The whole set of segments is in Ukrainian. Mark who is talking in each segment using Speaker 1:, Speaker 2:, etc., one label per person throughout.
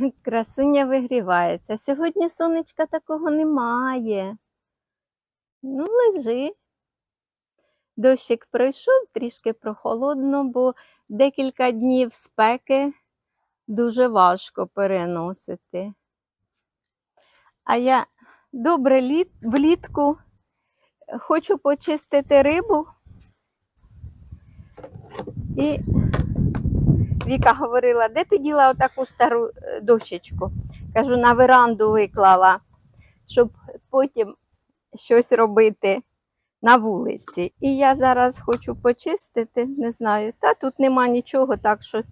Speaker 1: Красуня вигрівається. Сьогодні сонечка такого немає. Ну, лежи. Дощик пройшов, трішки прохолодно, бо декілька днів спеки дуже важко переносити. А я добре літ, влітку хочу почистити рибу. І Віка говорила, де ти діла отаку стару е, дощечку? Кажу, на веранду виклала, щоб потім щось робити на вулиці. І я зараз хочу почистити, не знаю. Та тут нема нічого, так що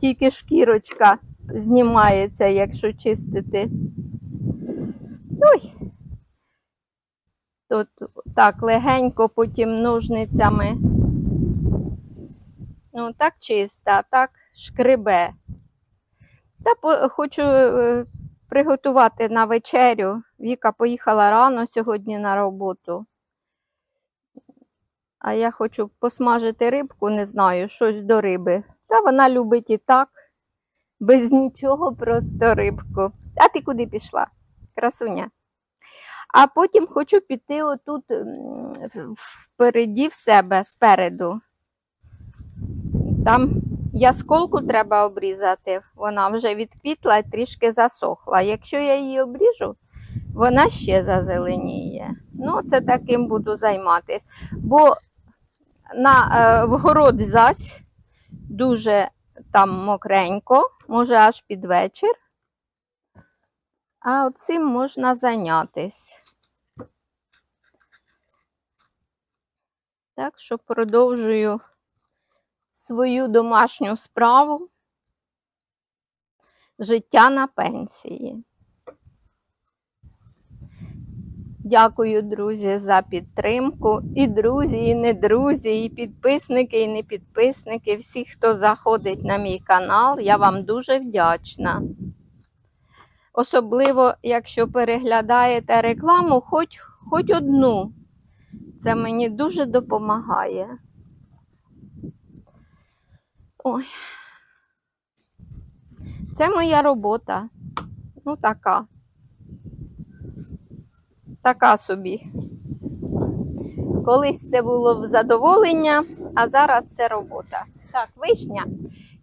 Speaker 1: тільки шкірочка знімається, якщо чистити. Ой. Тут так легенько, потім ножницями. Ну, так чисто, а так шкребе. Та хочу е, приготувати на вечерю. Віка поїхала рано сьогодні на роботу. А я хочу посмажити рибку, не знаю, щось до риби. Та вона любить і так, без нічого, просто рибку. А ти куди пішла? Красуня. А потім хочу піти отут впереді в себе, спереду. Там ясколку треба обрізати, вона вже відквітла і трішки засохла. Якщо я її обріжу, вона ще зазеленіє. Ну, це таким буду займатися. Бо на е, вгород зась дуже там мокренько, може аж під вечір. А цим можна зайнятись. Так що продовжую свою домашню справу життя на пенсії. Дякую, друзі, за підтримку. І друзі, і не друзі, і підписники, і не підписники, всі, хто заходить на мій канал, я вам дуже вдячна. Особливо, якщо переглядаєте рекламу, хоч, хоч одну. Це мені дуже допомагає. Ой. Це моя робота. Ну, така. Така собі. Колись це було в задоволення, а зараз це робота. Так, вишня,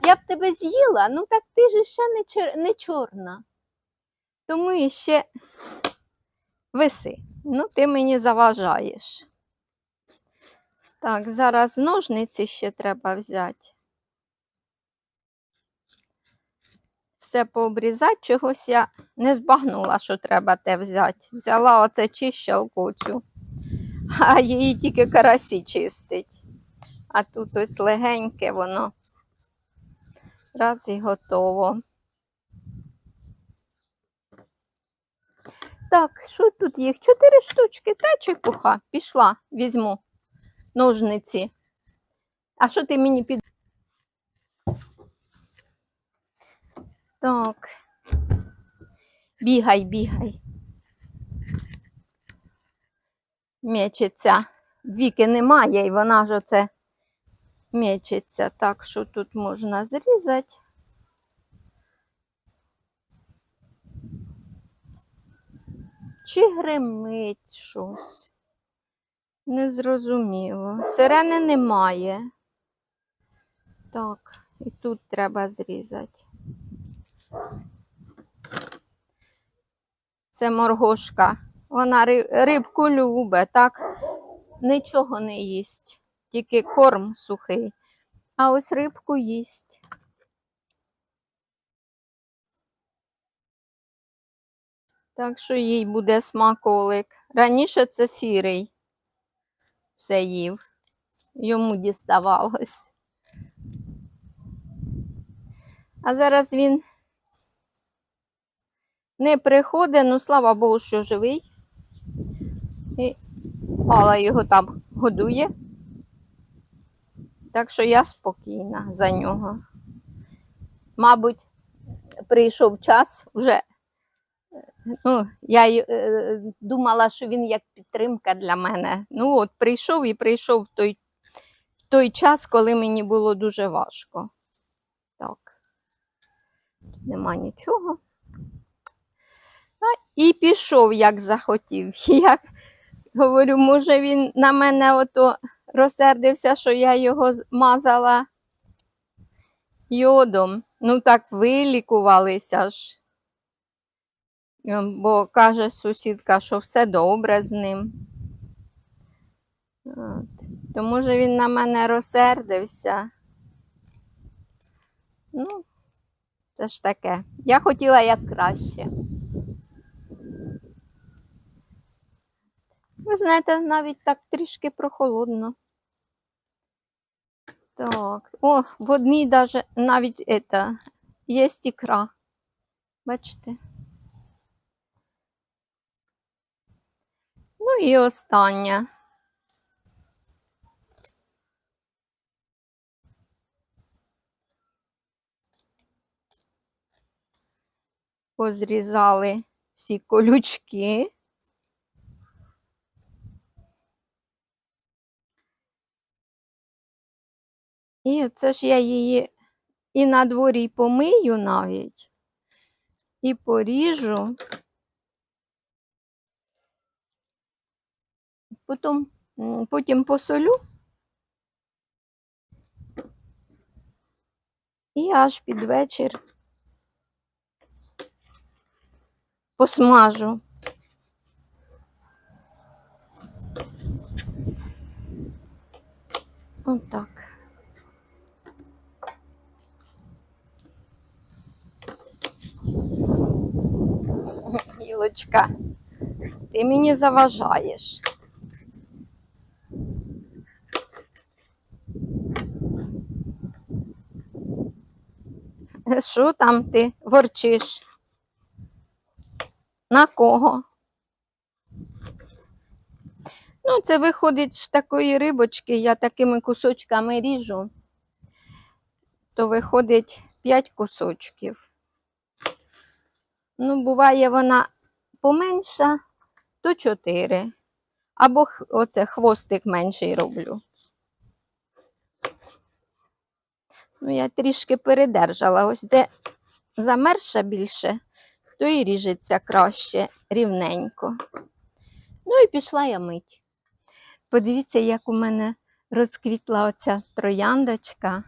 Speaker 1: я б тебе з'їла, ну так ти ж ще не, чер... не чорна. Тому і ще виси. Ну, ти мені заважаєш. Так, зараз ножниці ще треба взяти. Все пообрізати, чогось я не збагнула, що треба те взяти. Взяла оце чищалку цю, а її тільки карасі чистить. А тут ось легеньке воно. Раз і готово. Так, що тут їх? Чотири штучки, та чепуха. Пішла, візьму ножниці. А що ти мені під. Так. Бігай, бігай. Мечеться. Віки немає, і вона ж оце мечеться. Так, що тут можна зрізати. Чи гримить щось? Незрозуміло. Сирени немає. Так, і тут треба зрізати. Це моргошка. Вона рибку любить, так нічого не їсть, тільки корм сухий. А ось рибку їсть. Так що їй буде смаколик. Раніше це сірий все їв. Йому діставалось. А зараз він не приходить, ну слава Богу, що живий. І Алла його там годує. Так що я спокійна за нього. Мабуть, прийшов час вже. Ну, я е, думала, що він як підтримка для мене. Ну, от прийшов і прийшов той, той час, коли мені було дуже важко. Так. Нема нічого. І пішов, як захотів. Як говорю, може він на мене ото розсердився, що я його мазала йодом. Ну так вилікувалися ж. Бо каже сусідка, що все добре з ним. От. То може він на мене розсердився. Ну, це ж таке. Я хотіла як краще. Ви знаєте, навіть так трішки прохолодно. Так, о, в одній даже навіть это, є ікра. Бачите? Ну і остання. Позрізали всі колючки. І це ж я її і на дворі помию навіть, і поріжу. Потім, потім посолю. І аж під вечір посмажу. Отак. Гілочка, ти мені заважаєш. Що там ти ворчиш? На кого? Ну, це виходить з такої рибочки, я такими кусочками ріжу, то виходить 5 кусочків. Ну, буває вона поменша, то 4. Або оце хвостик менший роблю. Ну, я трішки передержала. Ось де замерша більше, то і ріжеться краще, рівненько. Ну і пішла я мить. Подивіться, як у мене розквітла оця трояндочка.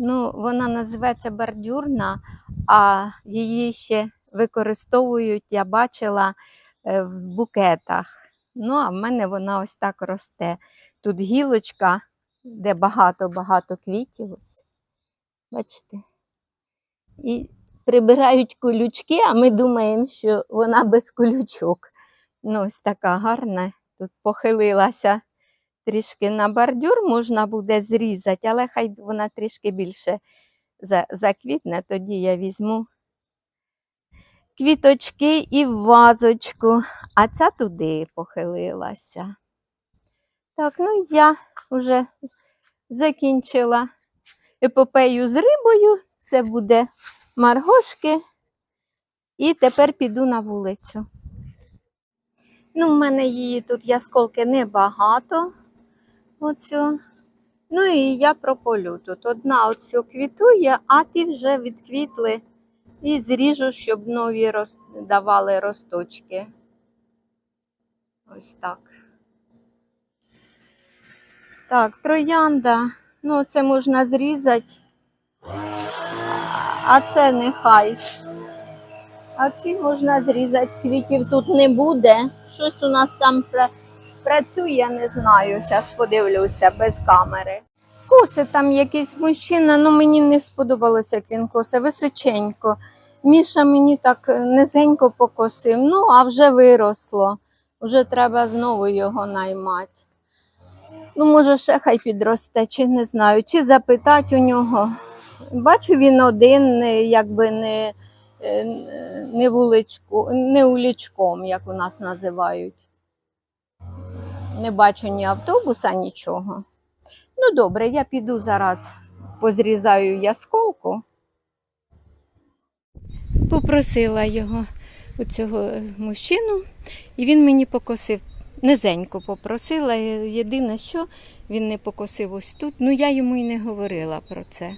Speaker 1: Ну, вона називається бордюрна, а її ще використовують, я бачила, е, в букетах. Ну, а в мене вона ось так росте. Тут гілочка, де багато-багато квітів. Ось. Бачите? І прибирають колючки, а ми думаємо, що вона без колючок. Ну, ось така гарна. Тут похилилася трішки на бордюр, можна буде зрізати, але хай вона трішки більше заквітне, тоді я візьму квіточки і вазочку, а ця туди похилилася. Так, ну я вже закінчила епопею з рибою. Це буде маргошки. І тепер піду на вулицю. Ну, в мене її тут ясколки небагато. Оцю. Ну і я прополю тут. Одна оцю квітує, а ті вже відквітли. І зріжу, щоб нові роз... давали росточки. Ось так. Так, троянда. Ну, це можна зрізати. А це нехай. А ці можна зрізати. Квітів тут не буде. Щось у нас там працює, не знаю. Зараз подивлюся без камери. Коси там якийсь мужчина, ну мені не сподобалося, як він косе, височенько. Міша мені так низенько покосив, ну а вже виросло. Вже треба знову його наймати. Ну, може, ще хай підросте, чи не знаю, чи запитати у нього. Бачу, він один, якби не, е, не, вуличку, не улічком, як у нас називають. Не бачу ні автобуса, нічого. Ну, добре, я піду зараз позрізаю ясколку. Попросила його, оцього мужчину, і він мені покосив. Низенько попросила. Єдине, що він не покосив ось тут. Ну, я йому і не говорила про це.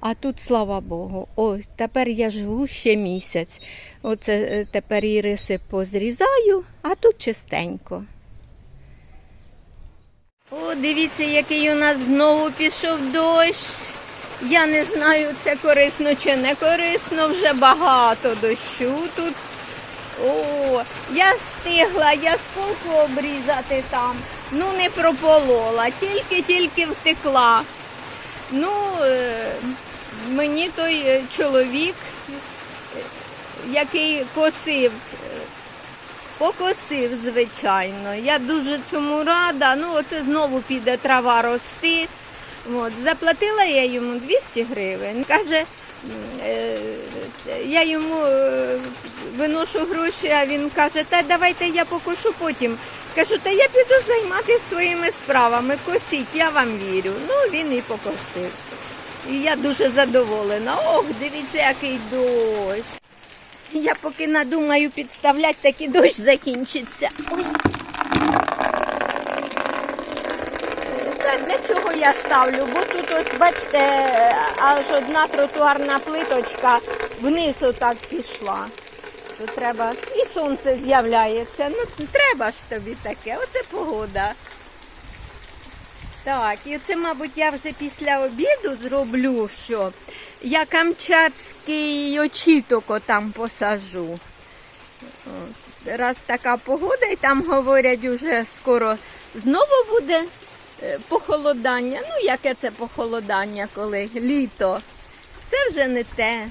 Speaker 1: А тут, слава Богу, ой, тепер я живу ще місяць. Оце е, тепер іриси позрізаю, а тут чистенько. О, дивіться, який у нас знову пішов дощ. Я не знаю, це корисно чи не корисно, вже багато дощу тут. О, я встигла я ясколку обрізати там. Ну, не прополола, тільки-тільки втекла. Ну, е, мені той е, чоловік, е, який косив, покосив, звичайно. Я дуже цьому рада. Ну, оце знову піде трава рости. От, заплатила я йому 200 гривень. Каже, е, я йому е, виношу гроші, а він каже, та давайте я покошу потім. Кажу, та я піду займатися своїми справами, косіть, я вам вірю. Ну, він і покосив. І я дуже задоволена. Ох, дивіться, який дощ. Я поки надумаю підставляти, так і дощ закінчиться. Для чого я ставлю? Бо тут ось, бачите, аж одна тротуарна плиточка вниз отак пішла. То треба. І сонце з'являється. Ну, треба ж тобі таке. Оце погода. Так, і це, мабуть, я вже після обіду зроблю, що я камчатський очіток там посажу. Раз така погода, і там говорять, уже скоро знову буде е, похолодання. Ну, яке це похолодання, коли літо. Це вже не те.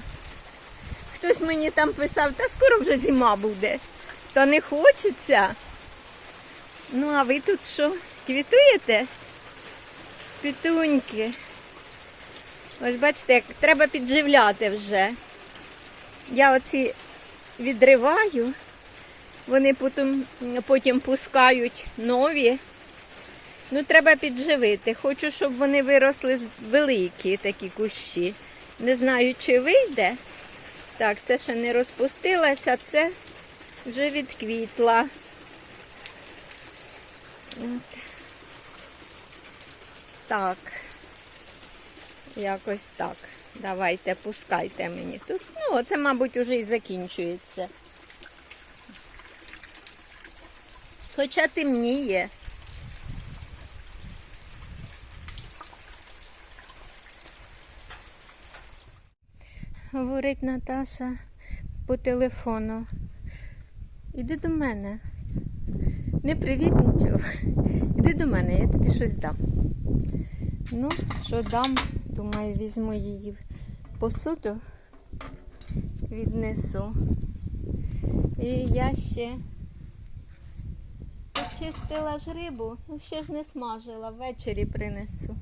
Speaker 1: Хтось мені там писав, та скоро вже зима буде. Та не хочеться. Ну, а ви тут що, квітуєте? Квітуньки. Ось бачите, як треба підживляти вже. Я оці відриваю, вони потім, потім пускають нові. Ну, треба підживити. Хочу, щоб вони виросли великі такі кущі. Не знаю, чи вийде. Так, це ще не розпустилася, це вже відквітла. От. Так. Якось так. Давайте, пускайте мені тут. Ну, це, мабуть, уже і закінчується. Хоча темніє. Говорить Наташа по телефону. Іди до мене. Не привіт нічого. Іди до мене, я тобі щось дам. Ну, що дам, думаю, візьму її посуду, віднесу. І я ще почистила ж рибу, ну ще ж не смажила, ввечері принесу.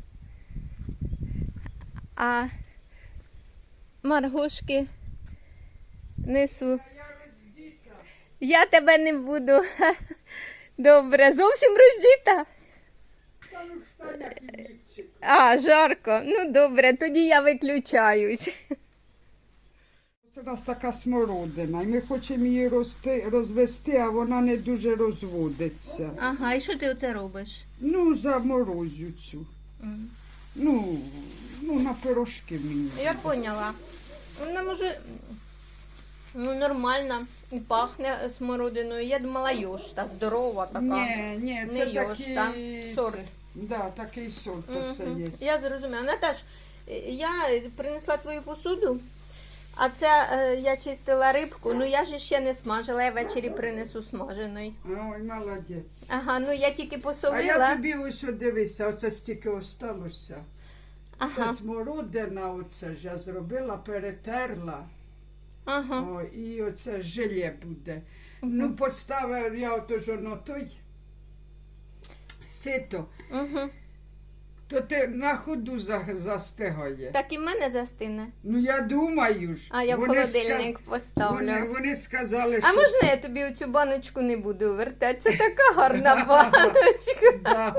Speaker 1: А Маргошки несу. Я тебе не буду. Добре, зовсім роздіта. А, жарко. Ну добре, тоді я виключаюсь.
Speaker 2: Це у нас така смородина, і ми хочемо її рости, розвести, а вона не дуже розводиться.
Speaker 1: Ага, і що ти оце робиш?
Speaker 2: Ну, заморозю цю. Ну, ну, на пирожки мені.
Speaker 1: Я поняла. Вона може ну, нормально і пахне смородиною. Я думала йошта, здорова така.
Speaker 2: Ні, ні, це
Speaker 1: Не
Speaker 2: такий
Speaker 1: йошта, сорт.
Speaker 2: Да, такий сорт
Speaker 1: Мгм.
Speaker 2: оце є.
Speaker 1: Я зрозуміла. Наташ, е, я принесла твою посуду, а це е, я чистила рибку, ну я ж ще не смажила, я ввечері принесу смаженої.
Speaker 2: Ой, молодець.
Speaker 1: Ага, ну я тільки
Speaker 2: А
Speaker 1: посолила.
Speaker 2: я тобі ось от дивися, оце стільки осталося. Це
Speaker 1: Ага,
Speaker 2: смородина, оце ж я зробила, перетерла.
Speaker 1: ага.
Speaker 2: О, і оце желе буде. Ну, поставив я ото ж той сито,
Speaker 1: Угу.
Speaker 2: то ти на ходу за- застигає.
Speaker 1: Так і в мене застине.
Speaker 2: Ну я думаю ж.
Speaker 1: А я в
Speaker 2: вони
Speaker 1: холодильник
Speaker 2: сказ-
Speaker 1: поставлю.
Speaker 2: Вони, вони сказали,
Speaker 1: А
Speaker 2: що
Speaker 1: можна я тобі оцю баночку не буду вертати? Це така гарна баночка.
Speaker 2: да.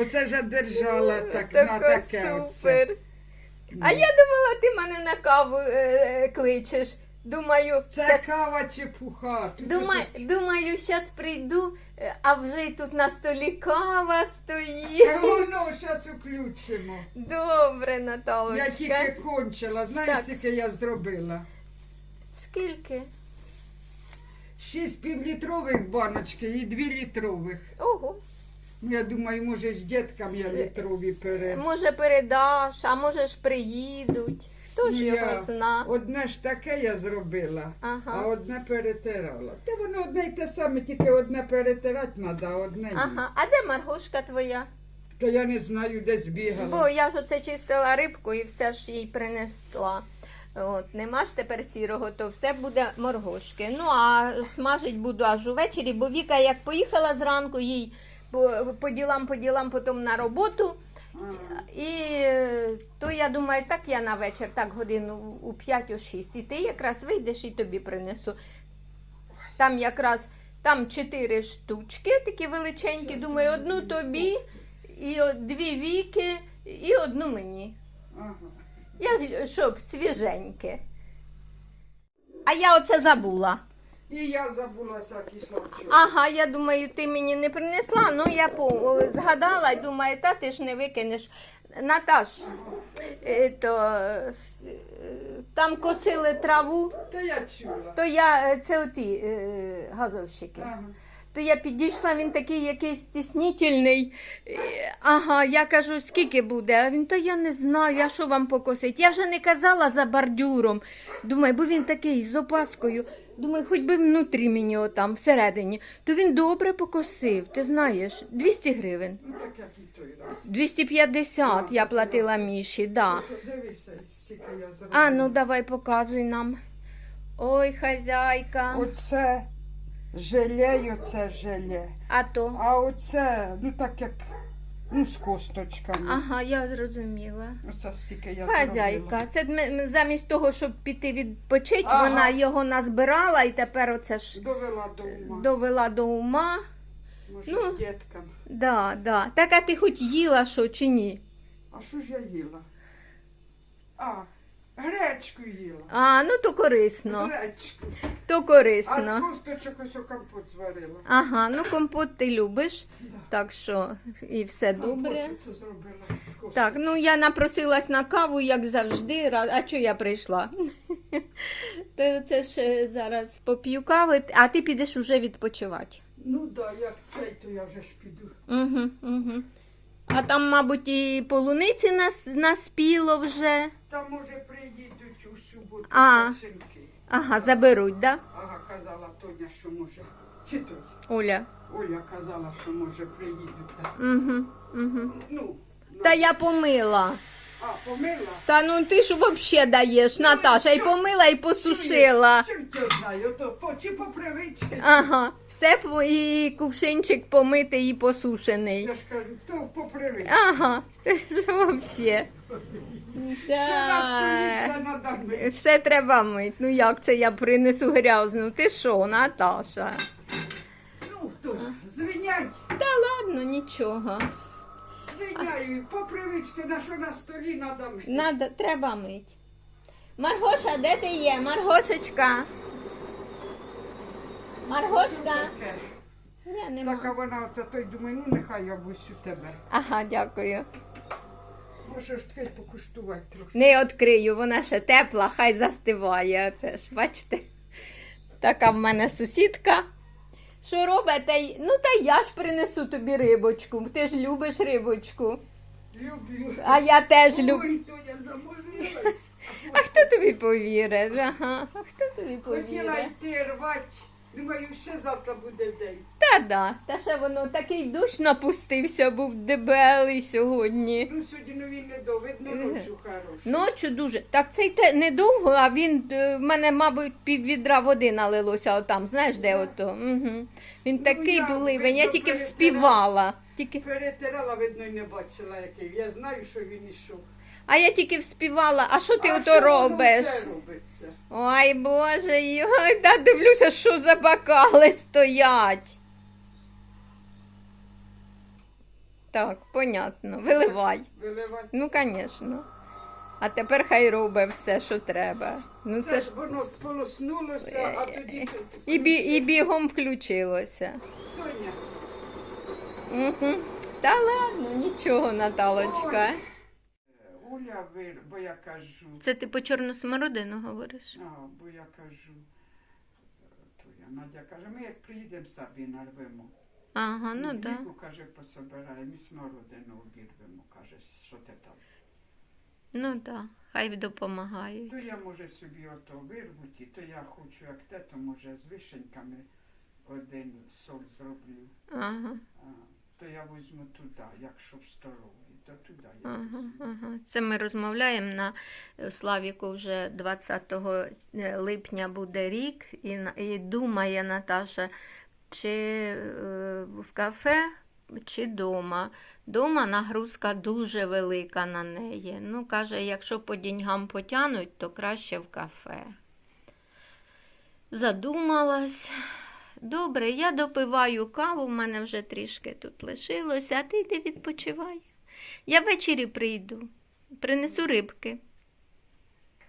Speaker 2: Оце ж я держала так, на
Speaker 1: Така
Speaker 2: таке. оце.
Speaker 1: супер. А я думала, ти мене на каву е, кличеш. Думаю,
Speaker 2: Це
Speaker 1: щас,
Speaker 2: кава чепуха. Тут
Speaker 1: думаю, щас прийду, е, а вже й тут на столі кава стоїть.
Speaker 2: Воно зараз включимо.
Speaker 1: Добре,
Speaker 2: Я
Speaker 1: Наталочка.
Speaker 2: тільки кончила. Знаєш,
Speaker 1: Так.
Speaker 2: скільки я зробила?
Speaker 1: Скільки?
Speaker 2: Шість півлітрових баночки і дві літрових.
Speaker 1: Ого.
Speaker 2: Ну, Я думаю, може ж діткам я літрові пере.
Speaker 1: Може передаш, а може ж приїдуть. Хто ж
Speaker 2: Ну,
Speaker 1: його зна?
Speaker 2: Одне ж таке я зробила,
Speaker 1: Ага.
Speaker 2: а одне перетирала. Та воно одне й те саме, тільки одне перетирати треба, а одне ні.
Speaker 1: Ага. А де Маргошка твоя?
Speaker 2: Та я не знаю, де збігала.
Speaker 1: Бо я ж оце чистила рибку і все ж їй принесла. От, нема ж тепер сірого, то все буде моргошки. Ну а смажить буду аж увечері, бо Віка як поїхала зранку, їй по, по ділам, по ділам, потім на роботу. І то я думаю, так я на вечір, так годину у 5 о 6. І ти якраз вийдеш і тобі принесу. Там якраз там чотири штучки, такі величенькі. Думаю, одну тобі, і дві віки, і одну мені. Я щоб свіженьке. А я оце забула.
Speaker 2: І я забулася кисловчу.
Speaker 1: Ага, я думаю, ти мені не принесла. Ну я по, згадала і думаю, та ти ж не викинеш. Наташ, е, то, е, там косили траву,
Speaker 2: то я чула.
Speaker 1: то я е, це оті газовщики.
Speaker 2: Ага.
Speaker 1: То я підійшла, він такий якийсь стіснительний. Е, Ага, я кажу, скільки буде? А він, то я не знаю, а що вам покосить? Я вже не казала за бордюром. Думаю, бо він такий з опаскою. Думаю, хоч би внутрі мені отам, всередині. То він добре покосив, ти знаєш, 200 гривень.
Speaker 2: Ну так як і той раз.
Speaker 1: 250 я платила Міші, да.
Speaker 2: Дивися, стільки я зробила.
Speaker 1: А ну давай показуй нам. Ой, хазяйка.
Speaker 2: Оце желе оце желе.
Speaker 1: А то.
Speaker 2: А оце, ну так як, ну з косточками.
Speaker 1: Ага, я зрозуміла.
Speaker 2: Оце стільки я
Speaker 1: Хазяйка,
Speaker 2: зробила.
Speaker 1: це замість того, щоб піти відпочити,
Speaker 2: Ага.
Speaker 1: вона його назбирала і тепер оце ж
Speaker 2: Довела до ума.
Speaker 1: довела до ума.
Speaker 2: Може,
Speaker 1: ну.
Speaker 2: діткам.
Speaker 1: Да, да. Так а ти хоч їла що чи ні?
Speaker 2: А що ж я їла? А, гречку їла.
Speaker 1: А, ну то корисно.
Speaker 2: Гречку.
Speaker 1: То корисно.
Speaker 2: А з косточок ось компот зварила.
Speaker 1: Ага, ну компот ти любиш,
Speaker 2: Да.
Speaker 1: так що і все добре.
Speaker 2: Компот зробила з косточок.
Speaker 1: Так, ну я напросилась на каву, як завжди. Ра- А чого я прийшла? То це ж е, зараз поп'ю кави, а ти підеш уже відпочивати.
Speaker 2: Ну да, як цей, то я вже ж піду.
Speaker 1: Угу, угу. А там, мабуть, і полуниці нас, наспіло вже.
Speaker 2: Там може приїдуть у суботу
Speaker 1: А.
Speaker 2: печенки.
Speaker 1: Ага, заберуть, да?
Speaker 2: Ага, казала Тоня, що може. Чи той?
Speaker 1: Оля.
Speaker 2: Оля казала, що може приїдуть.
Speaker 1: Угу, угу.
Speaker 2: Ну,
Speaker 1: Та я помила.
Speaker 2: А, помила?
Speaker 1: Та ну ти ж взагалі даєш, Наташа, і помила, і посушила.
Speaker 2: Чим я знаю, то по, чи по привичці.
Speaker 1: Ага, все по- і кувшинчик помитий і посушений.
Speaker 2: Я ж кажу, то по привичці.
Speaker 1: Ага, ти ж взагалі.
Speaker 2: Що все надо мити.
Speaker 1: Все треба мити. Ну як це я принесу грязну? Ти що, Наташа?
Speaker 2: Ну, то, звиняй,
Speaker 1: Та ладно, нічого.
Speaker 2: Звиняй, по привичці, на що на столі надо мити.
Speaker 1: Надо, треба мить. Маргоша, де ти є? Маргошечка. Маргошка. Ні,
Speaker 2: Так, а вона оце той думає, ну нехай я бусю тебе.
Speaker 1: Ага, дякую.
Speaker 2: Може ж покуштувати трохи.
Speaker 1: Не відкрию, вона ще тепла, хай застиває. Оце ж, бачите? Така в мене сусідка. Що робить? Та й- Ну та я ж принесу тобі рибочку. Ти ж любиш рибочку.
Speaker 2: Люблю.
Speaker 1: А я теж люблю.
Speaker 2: Ой, то я замолилась.
Speaker 1: А хто тобі повірить? Ага. А хто тобі
Speaker 2: Хотіла йти рвати. Думаю, ще завтра буде день.
Speaker 1: Та да. Та ще воно такий дощ напустився, був дебелий сьогодні.
Speaker 2: Ну, сьогодні ну, він не до, видно, ночі хороший.
Speaker 1: Ночі дуже. Так цей те недовго, а він е, в мене, мабуть, пів відра води налилося отам, знаєш, де ото. Угу. Він такий
Speaker 2: я,
Speaker 1: бливень, я
Speaker 2: видно,
Speaker 1: тільки
Speaker 2: перетирала.
Speaker 1: вспівала. Тільки...
Speaker 2: Перетирала, видно, і не бачила, який. Я знаю, що він ішов.
Speaker 1: А я тільки вспівала, а що ти
Speaker 2: а
Speaker 1: ото
Speaker 2: що
Speaker 1: робиш?
Speaker 2: робиться?
Speaker 1: Ой, Боже, йой, да дивлюся, що за бакали стоять. Так, понятно, виливай.
Speaker 2: Виливати.
Speaker 1: Ну, звісно. А тепер хай робить все, що треба. Ну
Speaker 2: Це
Speaker 1: це
Speaker 2: ж воно сполоснулося, а тоді
Speaker 1: і, бі, і бігом включилося.
Speaker 2: Тоня,
Speaker 1: Угу. Та ладно, нічого, Наталочка.
Speaker 2: Оля, вир- бо я кажу,
Speaker 1: Це ти по чорну смородину говориш?
Speaker 2: а, бо я кажу, е, Тоя, Надя каже, ми як приїдемо собі нарвемо.
Speaker 1: Ага, ну так. Да.
Speaker 2: Віку, каже, пособираємо і смородину обірвемо, каже, що ти там.
Speaker 1: Ну так, да. хай допомагають.
Speaker 2: То я, може, собі ото вирвуть, і то я хочу, як те, то може з вишеньками один соль зроблю.
Speaker 1: Ага,
Speaker 2: А, то я візьму туди, якщо в столовій, то туди я
Speaker 1: ага, ага. Це ми розмовляємо на е, Славіку вже 20 липня буде рік, і, і думає Наташа, чи е, в кафе, чи дома. Дома нагрузка дуже велика на неї. Ну, каже, якщо по деньгам потянуть, то краще в кафе. Задумалась. Добре, я допиваю каву, в мене вже трішки тут лишилося, а ти йди відпочивай. Я ввечері прийду, принесу рибки.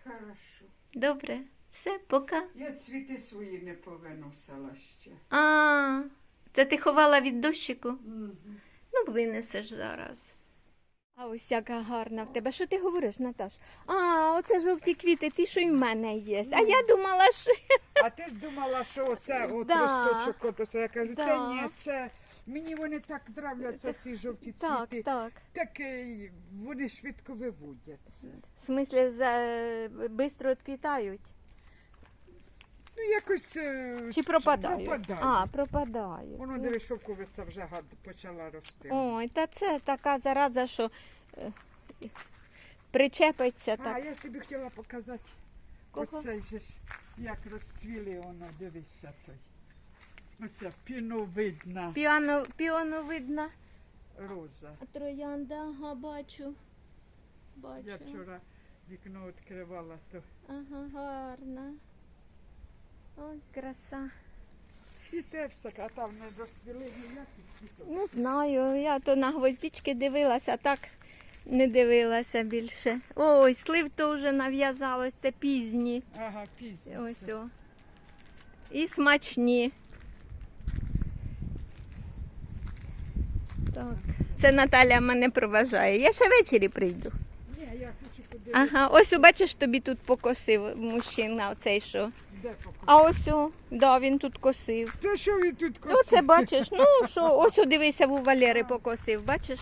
Speaker 2: Хорошо.
Speaker 1: Добре, все, пока.
Speaker 2: Я цвіти свої не повиносила ще.
Speaker 1: А, це ти ховала від дощику?
Speaker 2: Мгм.
Speaker 1: Ну, винесеш зараз. А ось яка гарна в тебе. Що ти говориш, Наташ? А, оце жовті квіти, ті, що й в мене є. А я думала, що.
Speaker 2: А ти ж думала, що оце от
Speaker 1: Да.
Speaker 2: росточок, от оце. я кажу,
Speaker 1: Да.
Speaker 2: та ні, це мені вони так нравляться, ці жовті
Speaker 1: Так,
Speaker 2: цвіти.
Speaker 1: так.
Speaker 2: Так е, вони швидко виводяться.
Speaker 1: В смислі, за... бистро відквітають?
Speaker 2: Ну, якось е,
Speaker 1: Чи пропадають?
Speaker 2: пропадають.
Speaker 1: А, пропадають.
Speaker 2: Воно диви, шовковиця вже гад почала рости.
Speaker 1: Ой, та це така зараза, що е, причепиться
Speaker 2: А,
Speaker 1: так.
Speaker 2: я ж тобі хотіла показати.
Speaker 1: Кого?
Speaker 2: Оцей же ж, як розцвіли воно, дивися той. Оця піновидна
Speaker 1: Піано, піоновидна
Speaker 2: роза.
Speaker 1: Троянда, ага, бачу. Бачу.
Speaker 2: Я вчора вікно відкривала, то
Speaker 1: Ага, гарна. Ой, краса.
Speaker 2: цвіте все, а там не розцвіли ніякі цвіток.
Speaker 1: Не знаю, я то на гвоздички дивилася, а так не дивилася більше. Ой, слив то вже нав'язалось, це пізні.
Speaker 2: Ага, пізні.
Speaker 1: Ось
Speaker 2: це.
Speaker 1: о. І смачні. Так. Це Наталя мене проважає. Я ще ввечері прийду.
Speaker 2: Ні, я хочу подивитися,
Speaker 1: Ага, ось бачиш, тобі тут покосив мужчина, оцей що.
Speaker 2: де покупати.
Speaker 1: А ось, о, да, він тут косив.
Speaker 2: Та що він тут
Speaker 1: Ну, це бачиш, ну що, ось о, дивися, у Валери покосив, бачиш?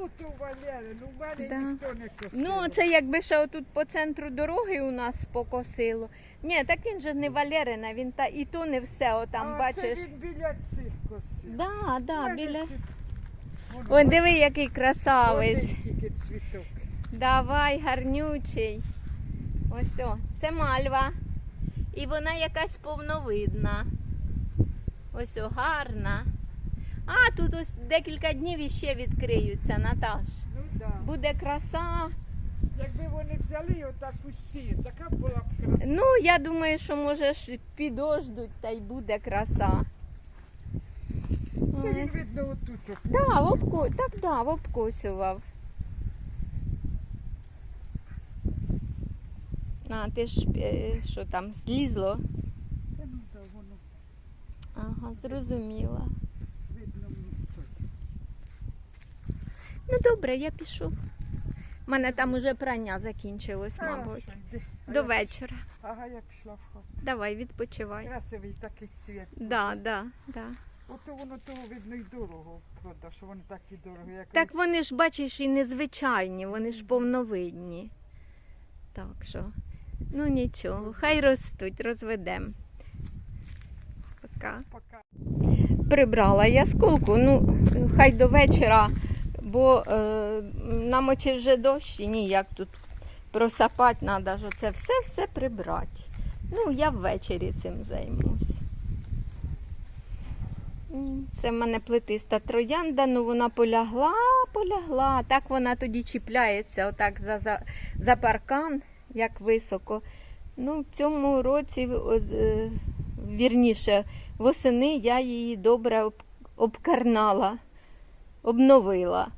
Speaker 2: Ну, то Валери, ну в
Speaker 1: Да.
Speaker 2: ніхто не косив.
Speaker 1: Ну, це якби ще отут по центру дороги у нас покосило. Ні, так він же ж не Валерина, він та і то не все, отам,
Speaker 2: а,
Speaker 1: бачиш.
Speaker 2: це він біля цих косив.
Speaker 1: Да, да, біля. Ой, диви, який красавець.
Speaker 2: тільки цвіток.
Speaker 1: Давай, гарнючий. Ось о, це мальва. І вона якась повновидна. Ось о, гарна. А, тут ось декілька днів іще відкриються, Наташ.
Speaker 2: Ну да.
Speaker 1: Буде краса.
Speaker 2: Якби вони взяли його так усі, така була б краса.
Speaker 1: Ну, я думаю, що може ж підождуть та й буде краса.
Speaker 2: Це він видно отут. от.
Speaker 1: Да, в обку... Так, да, в обкусював. А, ти ж е, що там, злізло?
Speaker 2: Ну да, воно
Speaker 1: Ага, зрозуміла.
Speaker 2: видно. ну, тут.
Speaker 1: Ну добре, я пішу. У мене там уже прання закінчилось, мабуть. До вечора.
Speaker 2: Ага, я пішла в хату.
Speaker 1: Давай, відпочивай.
Speaker 2: Красивий такий цвіт.
Speaker 1: Да, да, да.
Speaker 2: Ото воно того видно й дорого продав, що вони такі дорогі. Як
Speaker 1: Так вони ж, бачиш, і незвичайні, вони ж повновидні. Так що, ну нічого, хай ростуть, розведемо. Пока.
Speaker 2: пока.
Speaker 1: Прибрала я сколку, ну хай до вечора, бо е, намочив вже дощ і ніяк тут просапати треба, що це все-все прибрати. Ну, я ввечері цим займусь. Це в мене плетиста троянда, ну вона полягла, полягла. Так вона тоді чіпляється, отак за, за, за паркан, як високо. Ну, в цьому році, е, вірніше, восени я її добре об- обкарнала, обновила.